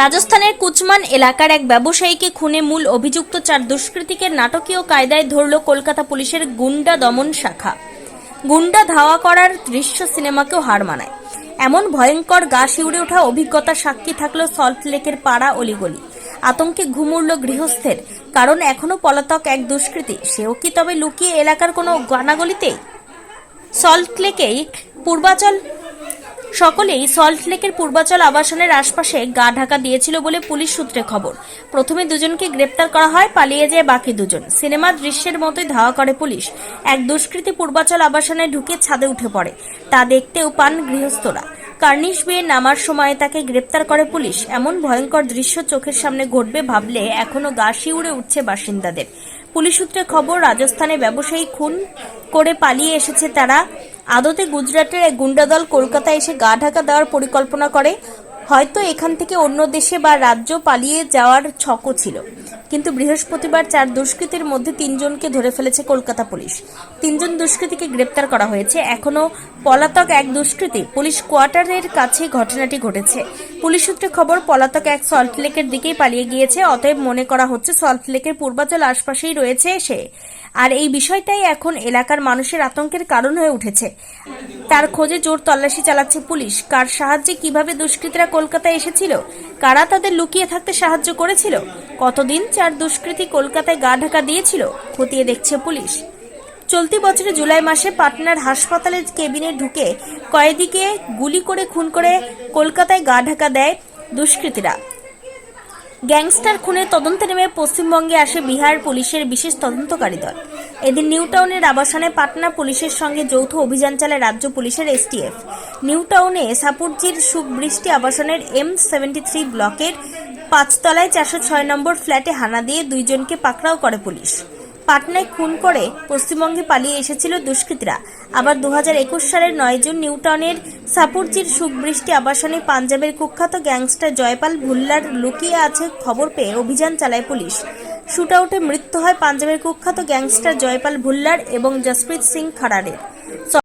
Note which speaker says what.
Speaker 1: রাজস্থানের কুচমান এলাকার এক ব্যবসায়ীকে খুনে মূল অভিযুক্ত চার দুষ্কৃতীকে নাটকীয় কায়দায় ধরল কলকাতা পুলিশের গুন্ডা দমন শাখা। গুন্ডা ধাওয়া করার দৃশ্য সিনেমাকেও হার মানায়। এমন ভয়ঙ্কর গা শিউড়ে ওঠা অভিজ্ঞতা সাক্ষী থাকল সল্ট লেকের পাড়া অলিগলি। আতঙ্কে ঘুমুড়ল গৃহস্থের, কারণ এখনও পলাতক এক দুষ্কৃতী। সেও কি তবে লুকিয়ে এলাকার কোনো গানাগলিতেই? সল্ট লেকেই পূর্বাচল সকলেই সল্টলেকের পূর্বাচল আবাসনের আশপাশে গা ঢাকা দিয়েছিল বলে পুলিশ সূত্রে খবর। প্রথমে দুজনকে গ্রেপ্তার করা হয়, পালিয়ে যায় বাকি দুজন। সিনেমা দৃশ্যের মতোই ধাওয়া করে পুলিশ। এক দুষ্কৃতী পূর্বাচল আবাসনে ঢুকে ছাদে উঠে পড়ে। তা দেখতেও পান গৃহস্থরা। কার্নিশ বিয়ে নামার সময় তাকে গ্রেপ্তার করে পুলিশ। এমন ভয়ঙ্কর দৃশ্য চোখের সামনে ঘটবে ভাবলে এখনও গা শিউড়ে উঠছে বাসিন্দাদের। পুলিশ সূত্রে খবর, রাজস্থানে ব্যবসায়ী খুন করে পালিয়ে এসেছে তারা। আদতে গুজরাটের এক গুন্ডাদল কলকাতায় এসে গা ঢাকা দেওয়ার পরিকল্পনা করে। হয়তো এখান থেকে অন্য দেশে বা রাজ্য পালিয়ে যাওয়ার ছকও ছিল। কিন্তু বৃহস্পতিবার চার দুষ্কৃতীর মধ্যে তিনজনকে ধরে ফেলেছে কলকাতা পুলিশ। তিনজন দুষ্কৃতীকে গ্রেপ্তার করা হয়েছে। এখনও পলাতক এক দুষ্কৃতী পুলিশ কোয়ার্টারের কাছে ঘটনাটি ঘটেছে। পুলিশ সূত্রে খবর, পলাতক এক সল্টলেকের দিকেই পালিয়ে গিয়েছে। অতএব মনে করা হচ্ছে সল্টলেকের পূর্বাচল আশপাশেই রয়েছে সে। আর এই বিষয়টাই এখন এলাকার মানুষের আতঙ্কের কারণ হয়ে উঠেছে। তার খোঁজে জোর তল্লাশি চালাচ্ছে পুলিশ। কার সাহায্যে কীভাবে দুষ্কৃতীরা কলকাতায় এসেছিল? কারা তাদের লুকিয়ে থাকতে সাহায্য করেছিল? কতদিন চার দুষ্কৃতী কলকাতায় গা ঢাকা দিয়েছিল? খতিয়ে দেখছে পুলিশ। চলতি বছরে জুলাই মাসে পাটনার হাসপাতালের কেবিনে ঢুকে কয়েদিকে গুলি করে খুন করে কলকাতায় গা ঢাকা দেয় দুষ্কৃতীরা। গ্যাংস্টার খুনের তদন্তে নেমে পশ্চিমবঙ্গে আসে বিহার পুলিশের বিশেষ তদন্তকারী দল। এদিন নিউ টাউনের আবাসনে পাটনা পুলিশের সঙ্গে যৌথ অভিযান চালায় রাজ্য পুলিশের এসটিএফ। নিউ টাউনে সাপুরজির সুবৃষ্টি আবাসনের এম সেভেন্টি থ্রি ব্লকের পাঁচতলায় চারশো ছয় নম্বর ফ্ল্যাটে হানা দিয়ে দুইজনকে পাকড়াও করে পুলিশ। পাটনায় খুন করে পশ্চিমবঙ্গে পালিয়ে এসেছিল দুষ্কৃতীরা। আবার দু হাজার একুশ সালের নয় জুন নিউটাউনের সাপুরজির সুখবৃষ্টি আবাসনে পাঞ্জাবের কুখ্যাত গ্যাংস্টার জয়পাল ভুল্লার লুকিয়ে আছে খবর পেয়ে অভিযান চালায় পুলিশ। শুটআউটে মৃত্যু হয় পাঞ্জাবের কুখ্যাত গ্যাংস্টার জয়পাল ভুল্লার এবং জসপ্রীত সিং খাড়ারের।